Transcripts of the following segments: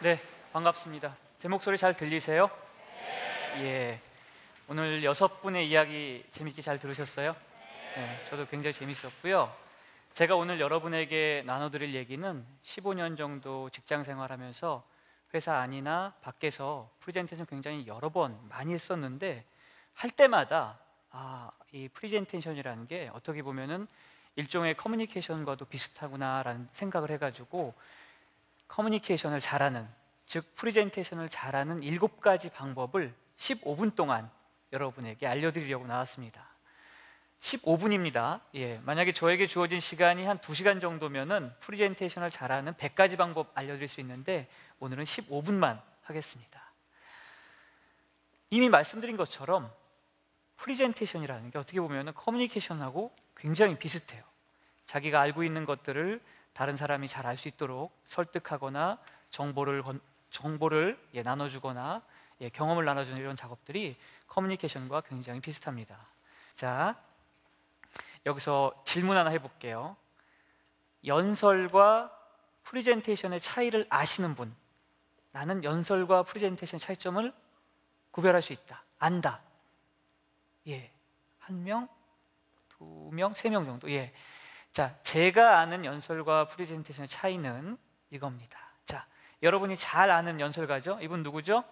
네, 반갑습니다. 제 목소리 잘 들리세요? 예. 오늘 여섯 분의 이야기 재밌게 잘 들으셨어요? 네, 저도 굉장히 재밌었고요. 제가 오늘 여러분에게 나눠드릴 얘기는 15년 정도 직장 생활하면서 회사 안이나 밖에서 프리젠테이션 굉장히 여러 번 많이 했었는데 할 때마다 아, 이 프리젠테이션이라는 게 어떻게 보면은 일종의 커뮤니케이션과도 비슷하구나라는 생각을 해가지고 커뮤니케이션을 잘하는 즉 프리젠테이션을 잘하는 일곱 가지 방법을 15분 동안 여러분에게 알려드리려고 나왔습니다. 15분입니다. 예, 만약에 저에게 주어진 시간이 한 2시간 정도면은 프리젠테이션을 잘하는 100가지 방법 알려드릴 수 있는데 오늘은 15분만 하겠습니다. 이미 말씀드린 것처럼 프리젠테이션이라는 게 어떻게 보면 커뮤니케이션하고 굉장히 비슷해요. 자기가 알고 있는 것들을 다른 사람이 잘 알 수 있도록 설득하거나 정보를 정보를 예, 나눠주거나 예, 경험을 나눠주는 이런 작업들이 커뮤니케이션과 굉장히 비슷합니다. 자, 여기서 질문 하나 해볼게요. 연설과 프리젠테이션의 차이를 아시는 분, 나는 연설과 프리젠테이션 차이점을 구별할 수 있다. 안다. 예, 한 명, 두 명, 세 명 정도. 예. 자, 제가 아는 연설과 프레젠테이션의 차이는 이겁니다. 자, 여러분이 잘 아는 연설가죠? 이분 누구죠?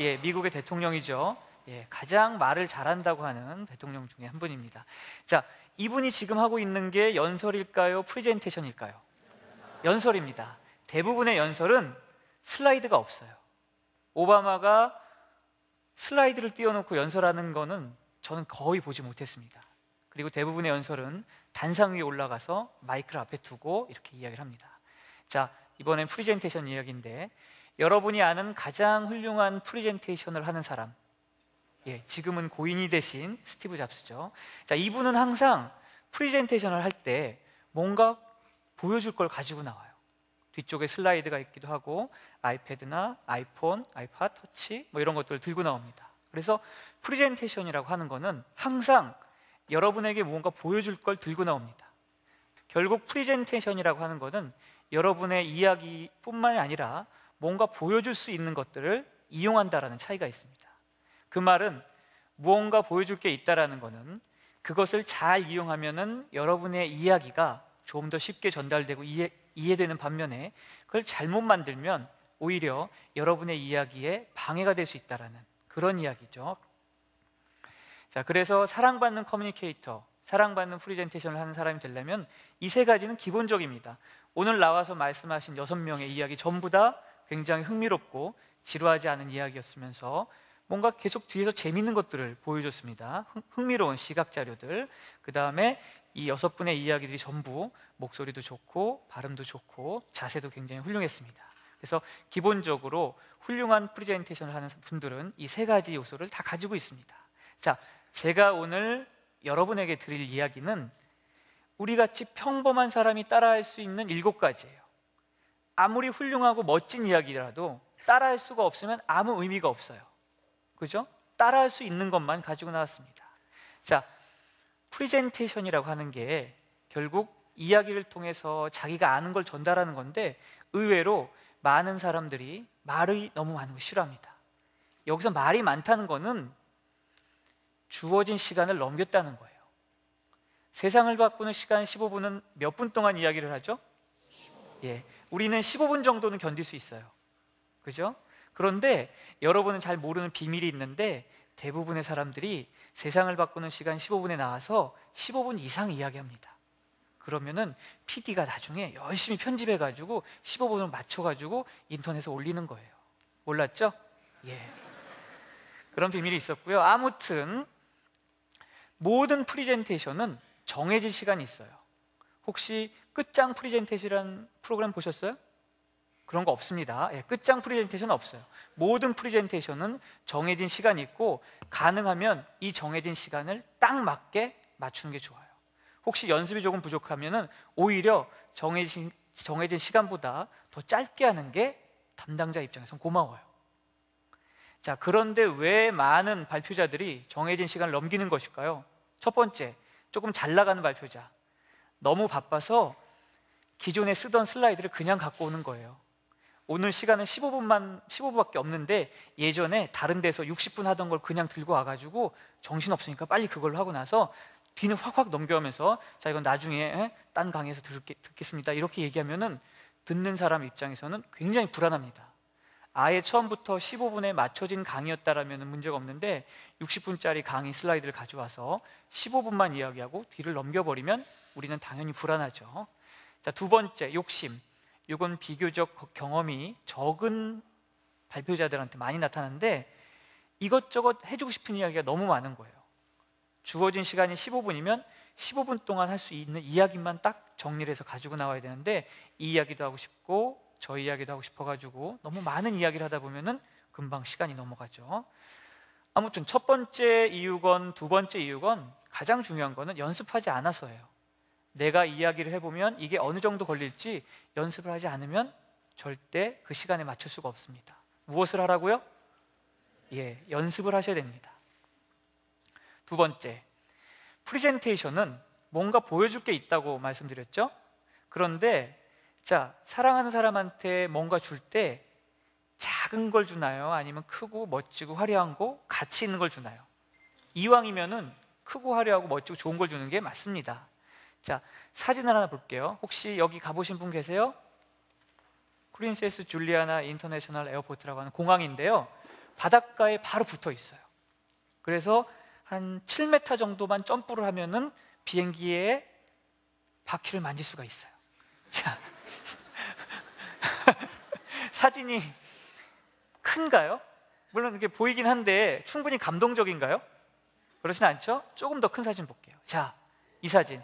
예, 미국의 대통령이죠. 예, 가장 말을 잘한다고 하는 대통령 중에 한 분입니다. 자, 이분이 지금 하고 있는 게 연설일까요? 프레젠테이션일까요? 연설입니다. 대부분의 연설은 슬라이드가 없어요. 오바마가 슬라이드를 띄워놓고 연설하는 거는 저는 거의 보지 못했습니다. 그리고 대부분의 연설은 단상 위에 올라가서 마이크를 앞에 두고 이렇게 이야기를 합니다. 자, 이번엔 프리젠테이션 이야기인데 여러분이 아는 가장 훌륭한 프리젠테이션을 하는 사람 예, 지금은 고인이 되신 스티브 잡스죠. 자, 이분은 항상 프리젠테이션을 할 때 뭔가 보여줄 걸 가지고 나와요. 뒤쪽에 슬라이드가 있기도 하고 아이패드나 아이폰, 아이팟, 터치 뭐 이런 것들을 들고 나옵니다. 그래서 프리젠테이션이라고 하는 것은 항상 여러분에게 무언가 보여줄 걸 들고 나옵니다. 결국 프리젠테이션이라고 하는 것은 여러분의 이야기뿐만이 아니라 뭔가 보여줄 수 있는 것들을 이용한다라는 차이가 있습니다. 그 말은 무언가 보여줄 게 있다라는 것은 그것을 잘 이용하면은 여러분의 이야기가 조금 더 쉽게 전달되고 이해, 이해되는 반면에 그걸 잘못 만들면 오히려 여러분의 이야기에 방해가 될 수 있다라는 그런 이야기죠. 자, 그래서 사랑받는 커뮤니케이터, 사랑받는 프리젠테이션을 하는 사람이 되려면 이 세 가지는 기본적입니다. 오늘 나와서 말씀하신 여섯 명의 이야기 전부 다 굉장히 흥미롭고 지루하지 않은 이야기였으면서 뭔가 계속 뒤에서 재밌는 것들을 보여줬습니다. 흥미로운 시각 자료들. 그 다음에 이 여섯 분의 이야기들이 전부 목소리도 좋고 발음도 좋고 자세도 굉장히 훌륭했습니다. 그래서 기본적으로 훌륭한 프리젠테이션을 하는 분들은 이 세 가지 요소를 다 가지고 있습니다. 자, 제가 오늘 여러분에게 드릴 이야기는 우리 같이 평범한 사람이 따라할 수 있는 일곱 가지예요. 아무리 훌륭하고 멋진 이야기라도 따라할 수가 없으면 아무 의미가 없어요. 그죠? 따라할 수 있는 것만 가지고 나왔습니다. 자, 프리젠테이션이라고 하는 게 결국 이야기를 통해서 자기가 아는 걸 전달하는 건데 의외로 많은 사람들이 말이 너무 많은 걸 싫어합니다. 여기서 말이 많다는 거는 주어진 시간을 넘겼다는 거예요. 세상을 바꾸는 시간 15분은 몇 분 동안 이야기를 하죠? 예. 우리는 15분 정도는 견딜 수 있어요. 그죠? 그런데 여러분은 잘 모르는 비밀이 있는데 대부분의 사람들이 세상을 바꾸는 시간 15분에 나와서 15분 이상 이야기합니다. 그러면은 PD가 나중에 열심히 편집해 가지고 15분을 맞춰 가지고 인터넷에 올리는 거예요. 몰랐죠? 예. 그런 비밀이 있었고요. 아무튼 모든 프리젠테이션은 정해진 시간이 있어요. 혹시 끝장 프리젠테이션이라는 프로그램 보셨어요? 그런 거 없습니다. 예, 끝장 프리젠테이션은 없어요. 모든 프리젠테이션은 정해진 시간이 있고 가능하면 이 정해진 시간을 딱 맞게 맞추는 게 좋아요. 혹시 연습이 조금 부족하면 오히려 정해진, 정해진 시간보다 더 짧게 하는 게 담당자 입장에선 고마워요. 자, 그런데 왜 많은 발표자들이 정해진 시간을 넘기는 것일까요? 첫 번째, 조금 잘 나가는 발표자. 너무 바빠서 기존에 쓰던 슬라이드를 그냥 갖고 오는 거예요. 오늘 시간은 15분만 15분밖에 없는데 예전에 다른 데서 60분 하던 걸 그냥 들고 와 가지고 정신 없으니까 빨리 그걸로 하고 나서 뒤는 확확 넘겨가면서 자 이건 나중에 에? 딴 강의에서 들게, 듣겠 습니다 이렇게 얘기하면은 듣는 사람 입장에서는 굉장히 불안합니다. 아예 처음부터 15분에 맞춰진 강의였다라면 문제가 없는데 60분짜리 강의 슬라이드를 가져와서 15분만 이야기하고 뒤를 넘겨버리면 우리는 당연히 불안하죠. 자, 두 번째, 욕심. 이건 비교적 경험이 적은 발표자들한테 많이 나타나는데 이것저것 해주고 싶은 이야기가 너무 많은 거예요. 주어진 시간이 15분이면 15분 동안 할 수 있는 이야기만 딱 정리를 해서 가지고 나와야 되는데 이 이야기도 하고 싶고 저 이야기도 하고 싶어가지고 너무 많은 이야기를 하다 보면은 금방 시간이 넘어가죠. 아무튼 첫 번째 이유건 두 번째 이유건 가장 중요한 거는 연습하지 않아서예요. 내가 이야기를 해보면 이게 어느 정도 걸릴지 연습을 하지 않으면 절대 그 시간에 맞출 수가 없습니다. 무엇을 하라고요? 예, 연습을 하셔야 됩니다. 두 번째, 프리젠테이션은 뭔가 보여줄 게 있다고 말씀드렸죠? 그런데 자, 사랑하는 사람한테 뭔가 줄 때 작은 걸 주나요? 아니면 크고 멋지고 화려한 거 가치 있는 걸 주나요? 이왕이면은 크고 화려하고 멋지고 좋은 걸 주는 게 맞습니다. 자, 사진을 하나 볼게요. 혹시 여기 가보신 분 계세요? 프린세스 줄리아나 인터내셔널 에어포트라고 하는 공항인데요. 바닷가에 바로 붙어 있어요. 그래서 한 7m 정도만 점프를 하면은 비행기에 바퀴를 만질 수가 있어요. 자, 사진이 큰가요? 물론 이렇게 보이긴 한데 충분히 감동적인가요? 그렇진 않죠? 조금 더 큰 사진 볼게요. 자, 이 사진.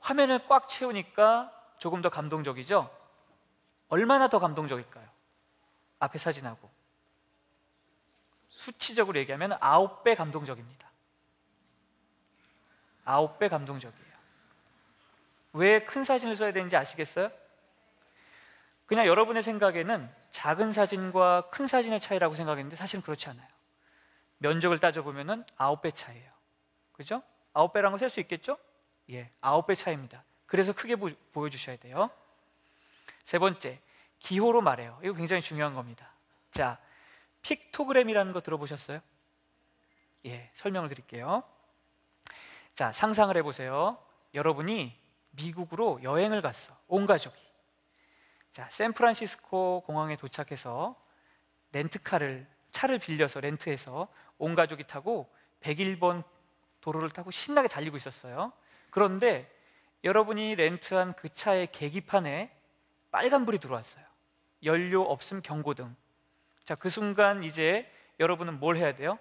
화면을 꽉 채우니까 조금 더 감동적이죠? 얼마나 더 감동적일까요? 앞에 사진하고. 수치적으로 얘기하면 9배 감동적입니다. 9배 감동적이에요. 왜 큰 사진을 써야 되는지 아시겠어요? 그냥 여러분의 생각에는 작은 사진과 큰 사진의 차이라고 생각했는데 사실은 그렇지 않아요. 면적을 따져보면 9배 차이예요. 그죠? 9배라는 걸 셀 수 있겠죠? 예, 9배 차이입니다. 그래서 크게 보, 보여주셔야 돼요. 세 번째, 기호로 말해요. 이거 굉장히 중요한 겁니다. 자, 픽토그램이라는 거 들어보셨어요? 예, 설명을 드릴게요. 자, 상상을 해보세요. 여러분이 미국으로 여행을 갔어. 온 가족이. 자, 샌프란시스코 공항에 도착해서 렌트카를 차를 빌려서 렌트해서 온 가족이 타고 101번 도로를 타고 신나게 달리고 있었어요. 그런데 여러분이 렌트한 그 차의 계기판에 빨간불이 들어왔어요. 연료 없음 경고등. 자, 그 순간 이제 여러분은 뭘 해야 돼요?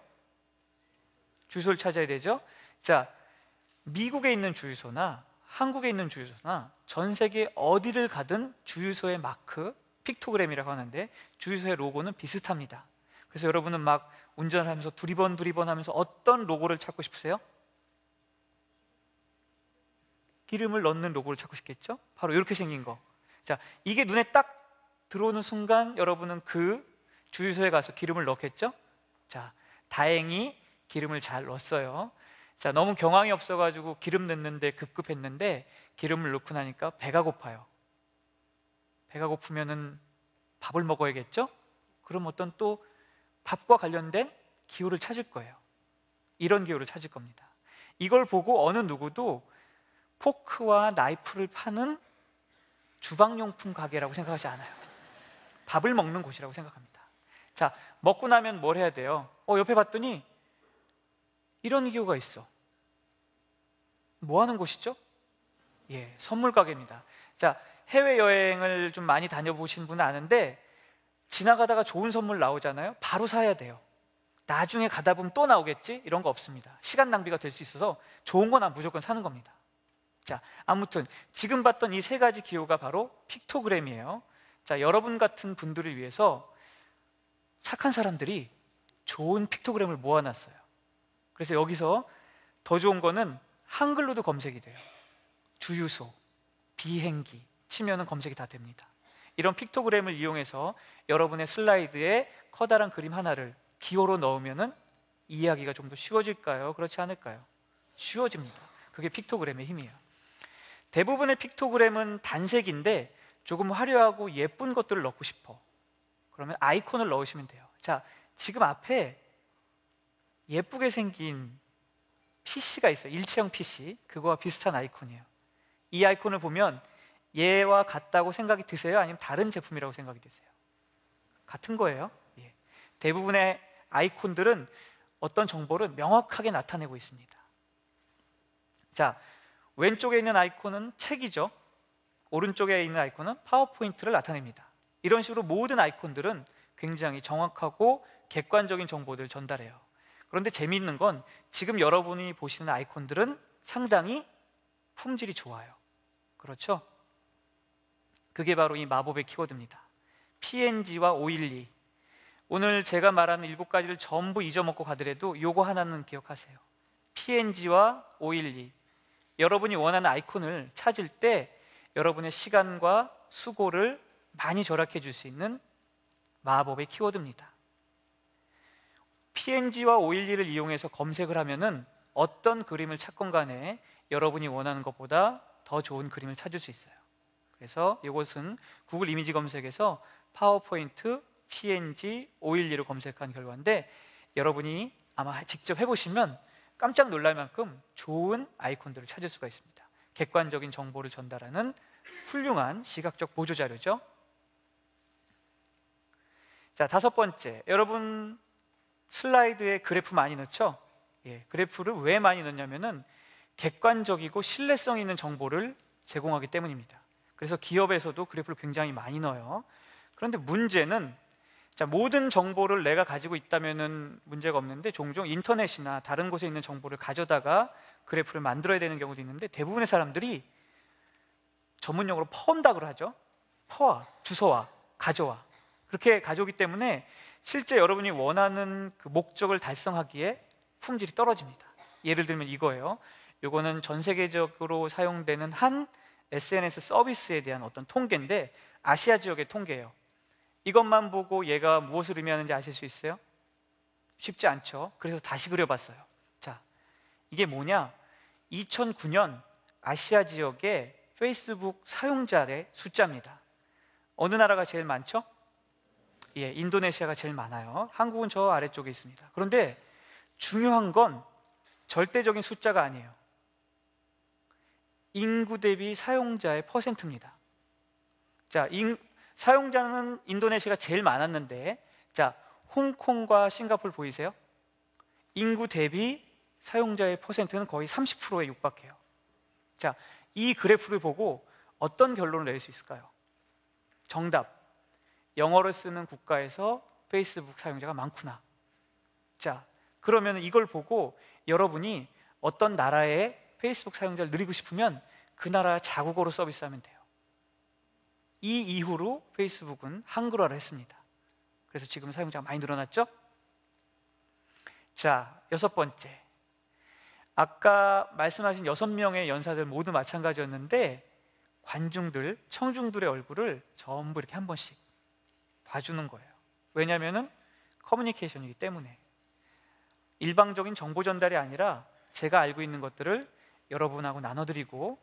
주소를 찾아야 되죠? 자, 미국에 있는 주유소나 한국에 있는 주유소나 전 세계 어디를 가든 주유소의 마크, 픽토그램이라고 하는데 주유소의 로고는 비슷합니다. 그래서 여러분은 막 운전하면서 두리번 두리번 하면서 어떤 로고를 찾고 싶으세요? 기름을 넣는 로고를 찾고 싶겠죠? 바로 이렇게 생긴 거. 자, 이게 눈에 딱 들어오는 순간 여러분은 그 주유소에 가서 기름을 넣겠죠? 자, 다행히 기름을 잘 넣었어요. 자, 너무 경황이 없어가지고 기름 넣는데 급급했는데 기름을 넣고 나니까 배가 고파요. 배가 고프면은 밥을 먹어야겠죠? 그럼 어떤 또 밥과 관련된 기호를 찾을 거예요. 이런 기호를 찾을 겁니다. 이걸 보고 어느 누구도 포크와 나이프를 파는 주방용품 가게라고 생각하지 않아요. 밥을 먹는 곳이라고 생각합니다. 자, 먹고 나면 뭘 해야 돼요? 어, 옆에 봤더니 이런 기호가 있어. 뭐 하는 곳이죠? 예, 선물 가게입니다. 자, 해외 여행을 좀 많이 다녀보신 분은 아는데 지나가다가 좋은 선물 나오잖아요. 바로 사야 돼요. 나중에 가다 보면 또 나오겠지? 이런 거 없습니다. 시간 낭비가 될 수 있어서 좋은 건 무조건 사는 겁니다. 자, 아무튼 지금 봤던 이 세 가지 기호가 바로 픽토그램이에요. 자, 여러분 같은 분들을 위해서 착한 사람들이 좋은 픽토그램을 모아놨어요. 그래서 여기서 더 좋은 거는 한글로도 검색이 돼요. 주유소, 비행기 치면은 검색이 다 됩니다. 이런 픽토그램을 이용해서 여러분의 슬라이드에 커다란 그림 하나를 기호로 넣으면은 이해하기가 좀 더 쉬워질까요? 그렇지 않을까요? 쉬워집니다. 그게 픽토그램의 힘이에요. 대부분의 픽토그램은 단색인데 조금 화려하고 예쁜 것들을 넣고 싶어. 그러면 아이콘을 넣으시면 돼요. 자, 지금 앞에 예쁘게 생긴 PC가 있어요. 일체형 PC. 그거와 비슷한 아이콘이에요. 이 아이콘을 보면 얘와 같다고 생각이 드세요? 아니면 다른 제품이라고 생각이 드세요? 같은 거예요. 예. 대부분의 아이콘들은 어떤 정보를 명확하게 나타내고 있습니다. 자, 왼쪽에 있는 아이콘은 책이죠. 오른쪽에 있는 아이콘은 파워포인트를 나타냅니다. 이런 식으로 모든 아이콘들은 굉장히 정확하고 객관적인 정보들을 전달해요. 그런데 재미있는 건 지금 여러분이 보시는 아이콘들은 상당히 품질이 좋아요. 그렇죠? 그게 바로 이 마법의 키워드입니다. PNG와 512. 오늘 제가 말하는 일곱 가지를 전부 잊어먹고 가더라도 요거 하나는 기억하세요. PNG와 512. 여러분이 원하는 아이콘을 찾을 때 여러분의 시간과 수고를 많이 절약해 줄 수 있는 마법의 키워드입니다. PNG와 512를 이용해서 검색을 하면은 어떤 그림을 찾건 간에 여러분이 원하는 것보다 더 좋은 그림을 찾을 수 있어요. 그래서 이것은 구글 이미지 검색에서 파워포인트, PNG, 512를 검색한 결과인데 여러분이 아마 직접 해보시면 깜짝 놀랄 만큼 좋은 아이콘들을 찾을 수가 있습니다. 객관적인 정보를 전달하는 훌륭한 시각적 보조 자료죠. 자, 다섯 번째. 여러분 슬라이드에 그래프 많이 넣죠? 예, 그래프를 왜 많이 넣냐면은 객관적이고 신뢰성 있는 정보를 제공하기 때문입니다. 그래서 기업에서도 그래프를 굉장히 많이 넣어요. 그런데 문제는 자, 모든 정보를 내가 가지고 있다면은 문제가 없는데 종종 인터넷이나 다른 곳에 있는 정보를 가져다가 그래프를 만들어야 되는 경우도 있는데 대부분의 사람들이 전문용어로 퍼온다고 하죠. 퍼와 주소와 가져와 그렇게 가져오기 때문에 실제 여러분이 원하는 그 목적을 달성하기에 품질이 떨어집니다. 예를 들면 이거예요. 이거는 전 세계적으로 사용되는 한 SNS 서비스에 대한 어떤 통계인데 아시아 지역의 통계예요. 이것만 보고 얘가 무엇을 의미하는지 아실 수 있어요? 쉽지 않죠. 그래서 다시 그려봤어요. 자, 이게 뭐냐? 2009년 아시아 지역의 페이스북 사용자의 숫자입니다. 어느 나라가 제일 많죠? 예, 인도네시아가 제일 많아요. 한국은 저 아래쪽에 있습니다. 그런데 중요한 건 절대적인 숫자가 아니에요. 인구 대비 사용자의 퍼센트입니다. 자, 인, 사용자는 인도네시아가 제일 많았는데, 자, 홍콩과 싱가폴 보이세요? 인구 대비 사용자의 퍼센트는 거의 30%에 육박해요. 자, 이 그래프를 보고 어떤 결론을 낼 수 있을까요? 정답. 영어를 쓰는 국가에서 페이스북 사용자가 많구나. 자, 그러면 이걸 보고 여러분이 어떤 나라의 페이스북 사용자를 늘리고 싶으면 그 나라 자국어로 서비스하면 돼요. 이 이후로 페이스북은 한글화를 했습니다. 그래서 지금 사용자가 많이 늘어났죠? 자, 여섯 번째. 아까 말씀하신 여섯 명의 연사들 모두 마찬가지였는데 관중들, 청중들의 얼굴을 전부 이렇게 한 번씩 봐주는 거예요. 왜냐하면 커뮤니케이션이기 때문에 일방적인 정보 전달이 아니라 제가 알고 있는 것들을 여러분하고 나눠드리고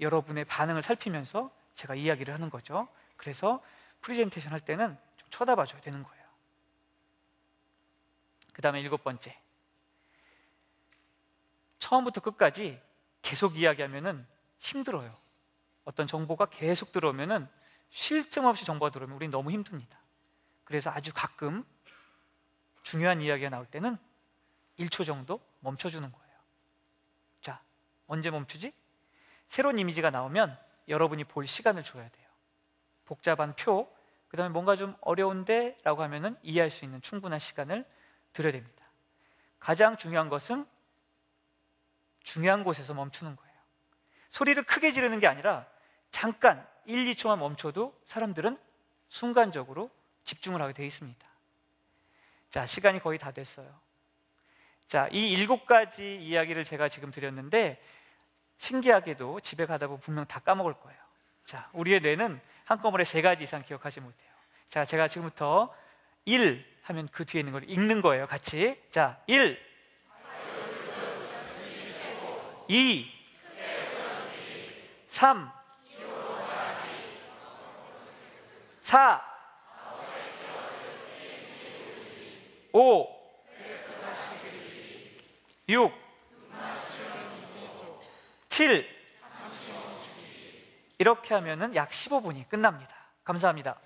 여러분의 반응을 살피면서 제가 이야기를 하는 거죠. 그래서 프리젠테이션 할 때는 좀 쳐다봐 줘야 되는 거예요. 그 다음에 일곱 번째. 처음부터 끝까지 계속 이야기하면 힘들어요. 어떤 정보가 계속 들어오면 쉴틈 없이 정보가 들어오면 우리 너무 힘듭니다. 그래서 아주 가끔 중요한 이야기가 나올 때는 1초 정도 멈춰주는 거예요. 자, 언제 멈추지? 새로운 이미지가 나오면 여러분이 볼 시간을 줘야 돼요. 복잡한 표, 그 다음에 뭔가 좀 어려운데 라고 하면은 이해할 수 있는 충분한 시간을 드려야 됩니다. 가장 중요한 것은 중요한 곳에서 멈추는 거예요. 소리를 크게 지르는 게 아니라 잠깐 1, 2초만 멈춰도 사람들은 순간적으로 집중을 하게 되어 있습니다. 자, 시간이 거의 다 됐어요. 자, 이 일곱 가지 이야기를 제가 지금 드렸는데 신기하게도 집에 가다 보면 분명 다 까먹을 거예요. 자, 우리의 뇌는 한꺼번에 세 가지 이상 기억하지 못해요. 자, 제가 지금부터 1 하면 그 뒤에 있는 걸 읽는 거예요. 같이. 자, 1 2 3 4 5 6 7 이렇게 하면은 약 15분이 끝납니다. 감사합니다.